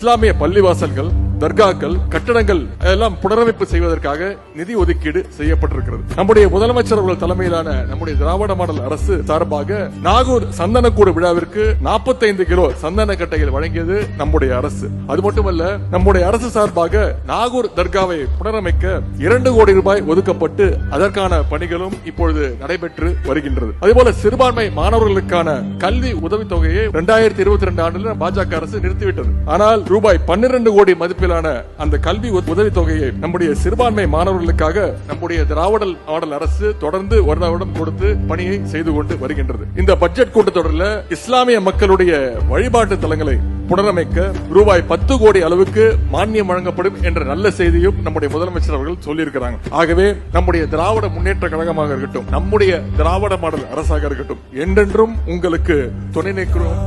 இஸ்லாமிய பள்ளிவாசல்கள் தர்காக்கள் கட்டடங்கள் எல்லாம் புனரமைப்பு செய்வதற்காக நிதி ஒதுக்கீடு செய்யப்பட்டிருக்கிறது. நம்முடைய முதலமைச்சர் அவர்கள் தலைமையிலான நம்முடைய திராவிட மாடல் அரசு சார்பாக நாகூர் சந்தனக்கூடு விழாவிற்கு 45 கிலோ சந்தன கட்டைகள் வழங்கியது நம்முடைய அரசு. அது மட்டுமல்ல நம்முடைய அரசு சார்பாக நாகூர் தர்காவை புனரமைக்க இரண்டு கோடி ரூபாய் ஒதுக்கப்பட்டு அதற்கான பணிகளும் இப்பொழுது நடைபெற்று வருகின்றது. அதேபோல சிறுபான்மை மாணவர்களுக்கான கல்வி உதவித்தொகையை இரண்டாயிரத்தி இருபத்தி ரெண்டு ஆண்டுல பாஜக அரசு நிறுத்திவிட்டது. ஆனால் ரூபாய் பன்னிரண்டு கோடி மதிப்பு மதிப்பிலான அந்த கல்வி உதவித்தொகையை நம்முடைய சிறுபான்மை மாணவர்களுக்காக நம்முடைய திராவிட மாடல் அரசு தொடர்ந்து வருடம் கொடுத்து பணியை செய்து கொண்டு வருகின்றது. இந்த பட்ஜெட் கூட்டத்தொடரில் இஸ்லாமிய மக்களுடைய வழிபாட்டு தலங்களை புனரமைக்க ரூபாய் பத்து கோடி அளவுக்கு மானியம் வழங்கப்படும் என்ற நல்ல செய்தியும் நம்முடைய முதலமைச்சர் அவர்கள் சொல்லியிருக்கிறாங்க. ஆகவே நம்முடைய திராவிட முன்னேற்ற கழகமாக இருக்கட்டும் நம்முடைய திராவிட மாடல் அரசாக இருக்கட்டும் என்றென்றும் உங்களுக்கு துணை நிற்கிறோம்.